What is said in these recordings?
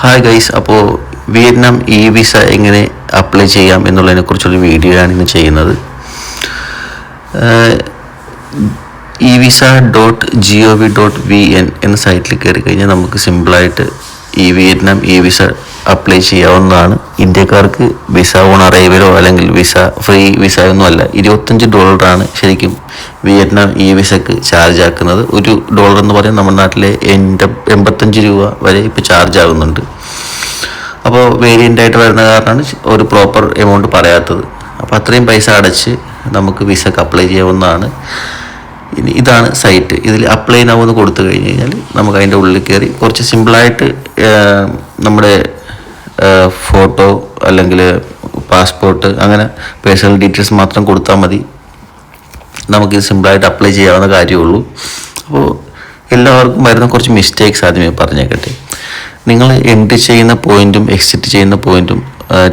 Hi guys അപ്പോൾ Vietnam e visa എങ്ങനെ apply ചെയ്യാം എന്നുള്ളതിനെ കുറിച്ചൊരു വീഡിയോ ആണ് ഇന്ന് ചെയ്യുന്നത്. E visa dot G O V dot V N എന്ന സൈറ്റിൽ കയറി കഴിഞ്ഞാൽ നമുക്ക് സിമ്പിളായിട്ട് ഈ വിയറ്റ്നാം ഇ വിസ അപ്ലൈ ചെയ്യാവുന്നതാണ്. ഇന്ത്യക്കാർക്ക് വിസ ഓൺ അറൈവലോ അല്ലെങ്കിൽ വിസ ഫ്രീ വിസ ഒന്നും അല്ല ഇരുപത്തഞ്ച് ഡോളറാണ് ശരിക്കും വിയറ്റ്നാം ഇ വിസക്ക് ചാർജ് ആക്കുന്നത്. ഒരു ഡോളർ എന്ന് പറയുന്നത് നമ്മുടെ നാട്ടിലെ എൺപത്തഞ്ച് രൂപ വരെ ഇപ്പോൾ ചാർജ് ആകുന്നുണ്ട്. അപ്പോൾ വേരിയന്റ് ആയിട്ട് വരുന്ന കാരണമാണ് ഒരു പ്രോപ്പർ എമൗണ്ട് പറയാത്തത്. അപ്പോൾ അത്രയും പൈസ അടച്ച് നമുക്ക് വിസക്ക് അപ്ലൈ ചെയ്യാവുന്നതാണ്. ഇനി ഇതാണ് സൈറ്റ് ഇതിൽ അപ്ലൈ നൗ എന്ന് കൊടുത്തു കഴിഞ്ഞ് കഴിഞ്ഞാൽ നമുക്ക് അതിന്റെ ഉള്ളിൽ കയറി കുറച്ച് സിമ്പിളായിട്ട് നമ്മുടെ ഫോട്ടോ അല്ലെങ്കിൽ പാസ്പോർട്ട് അങ്ങനെ പേഴ്സണൽ ഡീറ്റെയിൽസ് മാത്രം കൊടുത്താൽ മതി. നമുക്ക് സിമ്പിളായിട്ട് അപ്ലൈ ചെയ്യാവുന്ന കാര്യമുള്ളൂ അപ്പോൾ എല്ലാവർക്കും വരുന്ന കുറച്ച് മിസ്റ്റേക്സ് ആദ്യമേ പറഞ്ഞേക്കട്ടെ. നിങ്ങൾ എൻട്രി ചെയ്യുന്ന പോയിന്റും എക്സിറ്റ് ചെയ്യുന്ന പോയിന്റും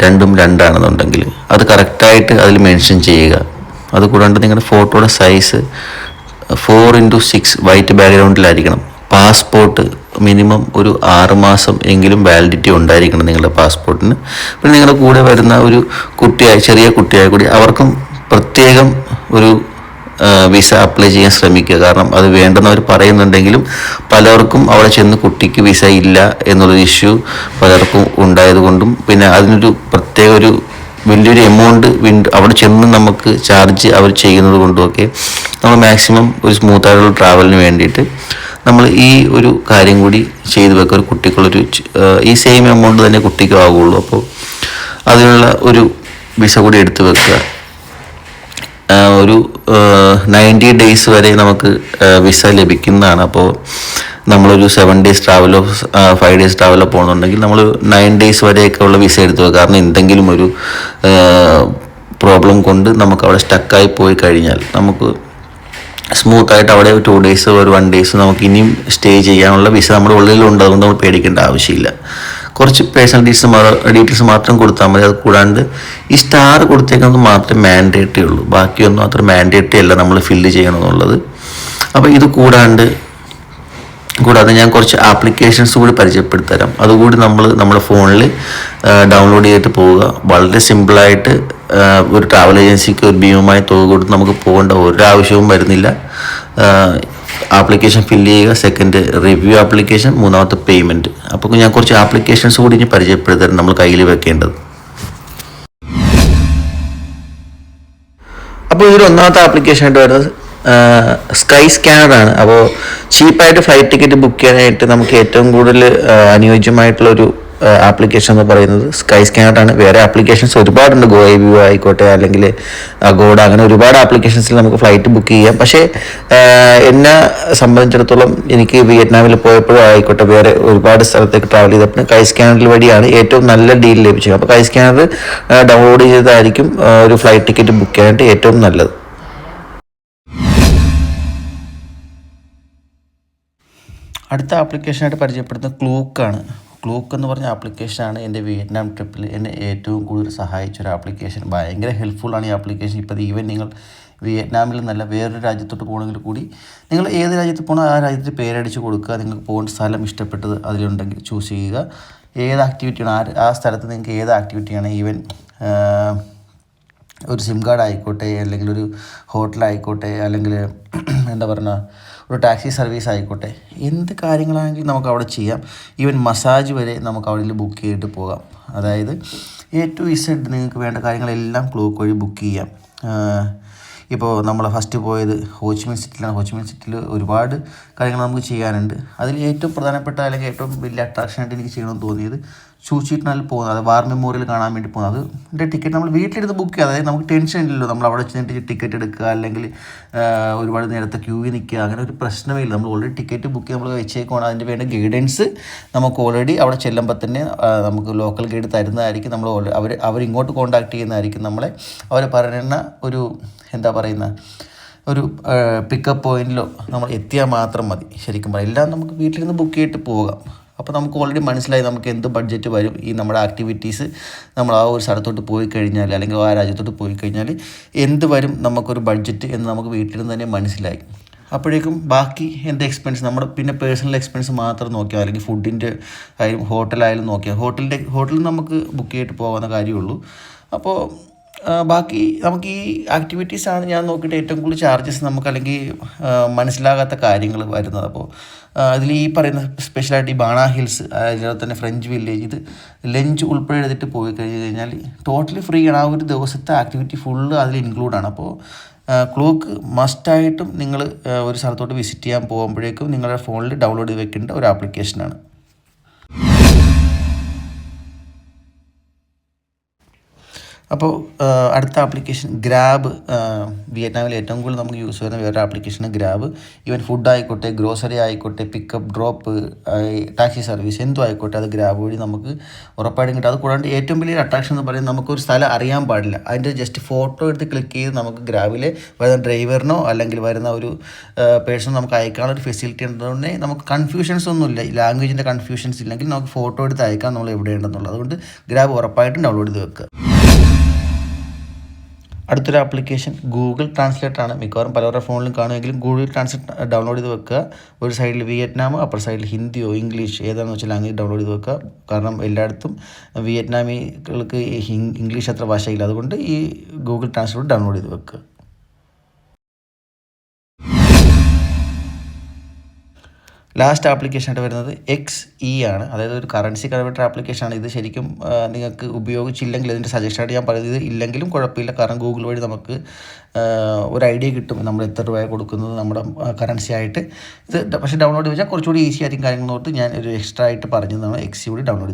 രണ്ടും രണ്ടാണെന്നുണ്ടെങ്കിൽ അത് കറക്റ്റായിട്ട് അതിൽ മെൻഷൻ ചെയ്യുക. അതുകൂടാണ്ട് നിങ്ങളുടെ ഫോട്ടോയുടെ size four into six white ബാക്ക്ഗ്രൗണ്ടിലായിരിക്കണം passport minimum ഒരു ആറ് മാസം എങ്കിലും വാലിഡിറ്റി ഉണ്ടായിരിക്കണം നിങ്ങളുടെ പാസ്പോർട്ടിന് പിന്നെ നിങ്ങളുടെ കൂടെ വരുന്ന ഒരു കുട്ടിയായി ചെറിയ കുട്ടിയായി കൂടി അവർക്കും പ്രത്യേകം ഒരു വിസ അപ്ലൈ ചെയ്യാൻ ശ്രമിക്കുക. കാരണം അത് വേണ്ടെന്നവർ പറയുന്നുണ്ടെങ്കിലും പലർക്കും അവിടെ ചെന്ന് കുട്ടിക്ക് വിസ ഇല്ല എന്നുള്ളൊരു ഇഷ്യൂ പലർക്കും ഉണ്ടായതുകൊണ്ടും പിന്നെ അതിനൊരു പ്രത്യേക ഒരു വലിയൊരു എമൗണ്ട് അവിടെ ചെന്ന് നമുക്ക് ചാർജ് അവർ ചെയ്യുന്നത് കൊണ്ടുമൊക്കെ നമ്മൾ മാക്സിമം ഒരു സ്മൂത്തായിട്ടുള്ള ട്രാവലിന് വേണ്ടിയിട്ട് നമ്മൾ ഈ ഒരു കാര്യം കൂടി ചെയ്തു വെക്കുക. ഒരു കുട്ടിക്കുള്ളൊരു ഈ സെയിം എമൗണ്ട് തന്നെ കുട്ടിക്കും ആകുള്ളൂ അപ്പോൾ അതിനുള്ള ഒരു വിസ കൂടി എടുത്തു വെക്കുക. ഒരു നയന്റി ഡേയ്സ് വരെ നമുക്ക് വിസ ലഭിക്കുന്നതാണ്. അപ്പോൾ നമ്മളൊരു സെവൻ ഡേയ്സ് ട്രാവലോ ഫൈവ് ഡേയ്സ് ട്രാവലോ പോകുന്നുണ്ടെങ്കിൽ നമ്മൾ നയൻ ഡേയ്സ് വരെയൊക്കെ ഉള്ള വിസ എടുത്തു കാരണം എന്തെങ്കിലും ഒരു പ്രോബ്ലം കൊണ്ട് നമുക്ക് അവിടെ സ്റ്റക്കായി പോയി കഴിഞ്ഞാൽ നമുക്ക് സ്മൂത്തായിട്ട് അവിടെ ടു ഡേയ്സ് ഒരു വൺ ഡേയ്സ് നമുക്ക് ഇനിയും സ്റ്റേ ചെയ്യാനുള്ള വിസ നമ്മുടെ ഉള്ളിലുണ്ട്. അതുകൊണ്ട് നമ്മൾ പേടിക്കേണ്ട ആവശ്യമില്ല. കുറച്ച് പേഴ്സണൽ ഡീറ്റെയിൽസ് ഡീറ്റെയിൽസ് മാത്രം കൊടുത്താൽ മതി. അത് കൂടാണ്ട് ഈ സ്റ്റാർ കൊടുത്തേക്കുന്നത് മാത്രമേ മാൻഡേറ്ററി ഉള്ളൂ. ബാക്കിയൊന്നും അത്ര മാൻഡേറ്ററി അല്ല നമ്മൾ ഫില്ല് ചെയ്യണമെന്നുള്ളത്. അപ്പോൾ ഇത് കൂടാണ്ട് കൂടാതെ ഞാൻ കുറച്ച് ആപ്ലിക്കേഷൻസ് കൂടി പരിചയപ്പെടുത്തരാം. അതുകൂടി നമ്മൾ നമ്മുടെ ഫോണിൽ ഡൗൺലോഡ് ചെയ്തിട്ട് പോവുക. വളരെ സിമ്പിളായിട്ട് ഒരു ട്രാവൽ ഏജൻസിക്ക് ഒരു ഭീമമായ തുക കൊടുത്ത് നമുക്ക് പോകേണ്ട ഒരു ആവശ്യവും വരുന്നില്ല ആപ്ലിക്കേഷൻ ഫില്ല് ചെയ്യുക. സെക്കൻഡ് റിവ്യൂ ആപ്ലിക്കേഷൻ മൂന്നാമത്തെ പേയ്മെന്റ് അപ്പോൾ ഞാൻ കുറച്ച് ആപ്ലിക്കേഷൻസ് കൂടി ഇനി പരിചയപ്പെടുത്തരാം നമ്മൾ കയ്യിൽ വെക്കേണ്ടത്. അപ്പോൾ ഇതിൽ ഒന്നാമത്തെ ആപ്ലിക്കേഷൻ ആയിട്ട് വരുന്നത് സ്കൈ സ്കാനറാണ് അപ്പോൾ ചീപ്പായിട്ട് ഫ്ലൈറ്റ് ടിക്കറ്റ് ബുക്ക് ചെയ്യാനായിട്ട് നമുക്ക് ഏറ്റവും കൂടുതൽ അനുയോജ്യമായിട്ടുള്ള ഒരു ആപ്ലിക്കേഷൻ എന്ന് പറയുന്നത് സ്കൈ സ്കാനറാണ് വേറെ ആപ്ലിക്കേഷൻസ് ഒരുപാടുണ്ട്. ഗോ ഐ വ്യൂ ആയിക്കോട്ടെ അല്ലെങ്കിൽ അഗോഡ അങ്ങനെ ഒരുപാട് ആപ്ലിക്കേഷൻസിൽ നമുക്ക് ഫ്ലൈറ്റ് ബുക്ക് ചെയ്യാം. പക്ഷേ എന്നെ സംബന്ധിച്ചിടത്തോളം എനിക്ക് വിയറ്റ്നാമിൽ പോയപ്പോഴും ആയിക്കോട്ടെ വേറെ ഒരുപാട് സ്ഥലത്തേക്ക് ട്രാവൽ ചെയ്തപ്പോൾ കൈ സ്കാനർ വഴിയാണ് ഏറ്റവും നല്ല ഡീൽ ലഭിച്ചത്. അപ്പോൾ കൈ സ്കാനർ ഡൗൺലോഡ് ചെയ്തതായിരിക്കും ഒരു ഫ്ലൈറ്റ് ടിക്കറ്റ് ബുക്ക് ചെയ്യാനായിട്ട് ഏറ്റവും നല്ലത്. അടുത്ത ആപ്ലിക്കേഷനായിട്ട് പരിചയപ്പെടുത്തുന്നത് ക്ലൂക്കാണ് ക്ലൂക്ക് എന്ന് പറഞ്ഞ ആപ്ലിക്കേഷനാണ് എന്റെ വിയറ്റ്നാം ട്രിപ്പിൽ എന്നെ ഏറ്റവും കൂടുതൽ സഹായിച്ച ഒരു ആപ്ലിക്കേഷൻ ഭയങ്കര ഹെൽപ്ഫുള്ളാണ് ഈ ആപ്ലിക്കേഷൻ ഇപ്പോൾ ഈവൻ നിങ്ങൾ വിയറ്റ്നാമിൽ നല്ല വേറൊരു രാജ്യത്തോട്ട് പോകണമെങ്കിൽ കൂടി നിങ്ങൾ ഏത് രാജ്യത്ത് പോകണോ ആ രാജ്യത്ത് പേരടിച്ച് കൊടുക്കുക. നിങ്ങൾക്ക് പോകേണ്ട സ്ഥലം ഇഷ്ടപ്പെട്ടത് അതിലുണ്ടെങ്കിൽ ചൂസ് ചെയ്യുക. ഏത് ആക്ടിവിറ്റിയാണ് ആ ആ സ്ഥലത്ത് നിങ്ങൾക്ക് ഏത് ആക്ടിവിറ്റിയാണ് ഈവൻ ഒരു സിം കാർഡ് ആയിക്കോട്ടെ അല്ലെങ്കിൽ ഒരു ഹോട്ടലായിക്കോട്ടെ അല്ലെങ്കിൽ എന്താ പറയുക ഒരു ടാക്സി സർവീസ് ആയിക്കോട്ടെ. എന്ത് കാര്യങ്ങളാണെങ്കിലും നമുക്ക് അവിടെ ചെയ്യാം. ഈവൻ മസാജ് വരെ നമുക്ക് അവിടെ ബുക്ക് ചെയ്തിട്ട് പോകാം. അതായത് എ ടു ഇസഡ് നിങ്ങൾക്ക് വേണ്ട കാര്യങ്ങളെല്ലാം ക്ലോക്ക് വഴി ബുക്ക് ചെയ്യാം. ഇപ്പോൾ നമ്മൾ ഫസ്റ്റ് പോയത് ഹോച്ചിമിൻ സിറ്റിയിലാണ്. ഹോച്ചിമിൻ സിറ്റിയിൽ ഒരുപാട് കാര്യങ്ങൾ നമുക്ക് ചെയ്യാനുണ്ട്. അതിൽ ഏറ്റവും പ്രധാനപ്പെട്ട അല്ലെങ്കിൽ ഏറ്റവും വലിയ അട്രാക്ഷനായിട്ട് എനിക്ക് ചെയ്യണമെന്ന് തോന്നിയത് ചൂച്ചിട്ടിനാൽ പോകുന്നത് അത് വാർ മെമ്മോറിയൽ കാണാൻ വേണ്ടി പോകുന്നത്. അതിന്റെ ടിക്കറ്റ് നമ്മൾ വീട്ടിലിരുന്ന് ബുക്ക് ചെയ്യുക. അതായത് നമുക്ക് ടെൻഷൻ ഇല്ലല്ലോ. നമ്മൾ അവിടെ ചെന്നിട്ട് ടിക്കറ്റ് എടുക്കുക അല്ലെങ്കിൽ ഒരുപാട് നേരത്തെ ക്യൂവിൽ നിൽക്കുക. അങ്ങനെ ഒരു പ്രശ്നമില്ല നമ്മൾ ഓൾറെഡി ടിക്കറ്റ് ബുക്ക് നമ്മൾ വെച്ചേക്കുവാണ്. അതിന്റെ വേണ്ട ഗൈഡൻസ് നമുക്ക് ഓൾറെഡി അവിടെ ചെല്ലുമ്പോൾ തന്നെ നമുക്ക് ലോക്കൽ ഗൈഡ് തരുന്നതായിരിക്കും. നമ്മൾ അവർ അവരിങ്ങോട്ട് കോൺടാക്ട് ചെയ്യുന്നതായിരിക്കും നമ്മളെ. അവർ പറയുന്ന ഒരു എന്താ പറയുന്നത് ഒരു പിക്കപ്പ് പോയിന്റിലോ നമ്മൾ എത്തിയാൽ മാത്രം മതി. ശരിക്കും പറയാം എല്ലാം നമുക്ക് വീട്ടിൽ നിന്ന് ബുക്ക് ചെയ്തിട്ട് പോകാം. അപ്പോൾ നമുക്ക് ഓൾറെഡി മനസ്സിലായി നമുക്ക് എന്ത് ബഡ്ജറ്റ് വരും. ഈ നമ്മുടെ ആക്ടിവിറ്റീസ് നമ്മൾ ആ ഒരു സ്ഥലത്തോട്ട് പോയി കഴിഞ്ഞാൽ അല്ലെങ്കിൽ ആ രാജ്യത്തോട്ട് പോയി കഴിഞ്ഞാൽ എന്ത് വരും നമുക്കൊരു ബഡ്ജറ്റ് എന്ന് നമുക്ക് വീട്ടിൽ നിന്ന് തന്നെ മനസ്സിലായി. അപ്പോഴേക്കും ബാക്കി എന്റെ എക്സ്പെൻസ് നമ്മുടെ പിന്നെ പേഴ്സണൽ എക്സ്പെൻസ് മാത്രം നോക്കിയാൽ അല്ലെങ്കിൽ ഫുഡിന്റെ ആയാലും ഹോട്ടലായാലും നോക്കിയാൽ. ഹോട്ടലിന്റെ ഹോട്ടലിൽ നമുക്ക് ബുക്ക് ചെയ്തിട്ട് പോകാവുന്ന കാര്യമുള്ളൂ. അപ്പോൾ ബാക്കി നമുക്ക് ഈ ആക്ടിവിറ്റീസാണ് ഞാൻ നോക്കിയിട്ട് ഏറ്റവും കൂടുതൽ ചാർജസ് നമുക്ക് അല്ലെങ്കിൽ മനസ്സിലാകാത്ത കാര്യങ്ങൾ വരുന്നത്. അപ്പോൾ അതിൽ ഈ പറയുന്ന സ്പെഷ്യലായിട്ട് ഈ ബാണ ഹിൽസ് അതുപോലെ തന്നെ ഫ്രഞ്ച് വില്ലേജ് ഇത് ലഞ്ച് ഉൾപ്പെടെ എടുത്തിട്ട് പോയി കഴിഞ്ഞ് കഴിഞ്ഞാൽ ടോട്ടലി ഫ്രീ ആണ്. ആ ഒരു ദിവസത്തെ ആക്ടിവിറ്റി ഫുള്ള് അതിൽ ഇൻക്ലൂഡാണ് അപ്പോൾ ക്ലോക്ക് മസ്റ്റായിട്ടും നിങ്ങൾ ഒരു സ്ഥലത്തോട്ട് വിസിറ്റ് ചെയ്യാൻ പോകുമ്പോഴേക്കും നിങ്ങളുടെ ഫോണിൽ ഡൗൺലോഡ് ചെയ്ത് വെക്കേണ്ട ഒരു ആപ്ലിക്കേഷനാണ് അപ്പോൾ അടുത്ത ആപ്ലിക്കേഷൻ ഗ്രാബ് വിയറ്റ്നാമിൽ ഏറ്റവും കൂടുതൽ നമുക്ക് യൂസ് ചെയ്യുന്ന വേറെ ആപ്ലിക്കേഷനാണ് ഗ്രാബ് ഈവൻ ഫുഡ് ആയിക്കോട്ടെ ഗ്രോസറി ആയിക്കോട്ടെ പിക്കപ്പ് ഡ്രോപ്പ് ടാക്സി സർവീസ് എന്തും ആയിക്കോട്ടെ അത് ഗ്രാബ് വഴി നമുക്ക് ഉറപ്പായിട്ടും കിട്ടും. അത് കൂടാണ്ട് ഏറ്റവും വലിയ അട്രാക്ഷൻ എന്ന് പറയുന്നത് നമുക്കൊരു സ്ഥലം അറിയാൻ പാടില്ല. അതിന്റെ ജസ്റ്റ് ഫോട്ടോ എടുത്ത് ക്ലിക്ക് ചെയ്ത് നമുക്ക് ഗ്രാബിലെ വരുന്ന ഡ്രൈവറിനോ അല്ലെങ്കിൽ വരുന്ന ഒരു പേഴ്സൺ നമുക്ക് അയക്കാനുള്ള ഒരു ഫെസിലിറ്റി ഉള്ളതുകൊണ്ട് നമുക്ക് കൺഫ്യൂഷൻസ് ഒന്നുമില്ല. ലാംഗ്വേജിന്റെ കൺഫ്യൂഷൻസ് ഇല്ലെങ്കിൽ നമുക്ക് ഫോട്ടോ എടുത്ത് അയക്കാം നമ്മൾ എവിടെയുണ്ടെന്നുള്ളത് അതുകൊണ്ട് ഗ്രാബ് ഉറപ്പായിട്ടും ഡൗൺലോഡ് ചെയ്ത് വെക്കുക. അടുത്തൊരു ആപ്ലിക്കേഷൻ ഗൂഗിൾ ട്രാൻസ്ലേറ്റർ ആണ്. മിക്കവാറും പലവരുടെ ഫോണിലും കാണുമെങ്കിലും ഗൂഗിൾ ട്രാൻസ്ലേറ്റ് ഡൗൺലോഡ് ചെയ്ത് വെക്കുക. ഒരു സൈഡിൽ വിയറ്റ്നാം അപ്പർ സൈഡിൽ ഹിന്ദിയോ ഇംഗ്ലീഷ് ഏതാണെന്ന് വെച്ചാൽ ലാംഗ്വേജ് ഡൗൺലോഡ് ചെയ്ത് വെക്കുക. കാരണം എല്ലായിടത്തും വിയറ്റ്നാമികൾക്ക് ഇംഗ്ലീഷ് അത്ര ഭാഷയില്ല. അതുകൊണ്ട് ഈ ഗൂഗിൾ ട്രാൻസ്ലേറ്റ് ഡൗൺലോഡ് ചെയ്ത് വെക്കുക. ലാസ്റ്റ് ആപ്ലിക്കേഷൻ ആയിട്ട് വരുന്നത് എക്സ് ഇ ആണ്. അതായത് ഒരു കറൻസി കൺവേർട്ടർ ആപ്ലിക്കേഷനാണ് ഇത് ശരിക്കും നിങ്ങൾക്ക് ഉപയോഗിച്ചില്ലെങ്കിൽ ഇതിന്റെ സജഷനായിട്ട് ഞാൻ പറയുന്നത് ഇല്ലെങ്കിലും കുഴപ്പമില്ല. കാരണം ഗൂഗിൾ വഴി നമുക്ക് ഒരു ഐഡിയ കിട്ടും. നമ്മൾ എത്ര രൂപ കൊടുക്കുന്നത് നമ്മുടെ കറൻസി ആയിട്ട്. ഇത് പക്ഷേ ഡൗൺലോഡ് ചെയ്താൽ കുറച്ചുകൂടി ഈസി ആയിരിക്കും കാര്യങ്ങൾ നോട്ട് ഞാൻ ഒരു എക്സ്ട്രാ ആയിട്ട് പറഞ്ഞതാണ്. എക്സ് കൂടി ഡൗൺലോഡ് ചെയ്ത്.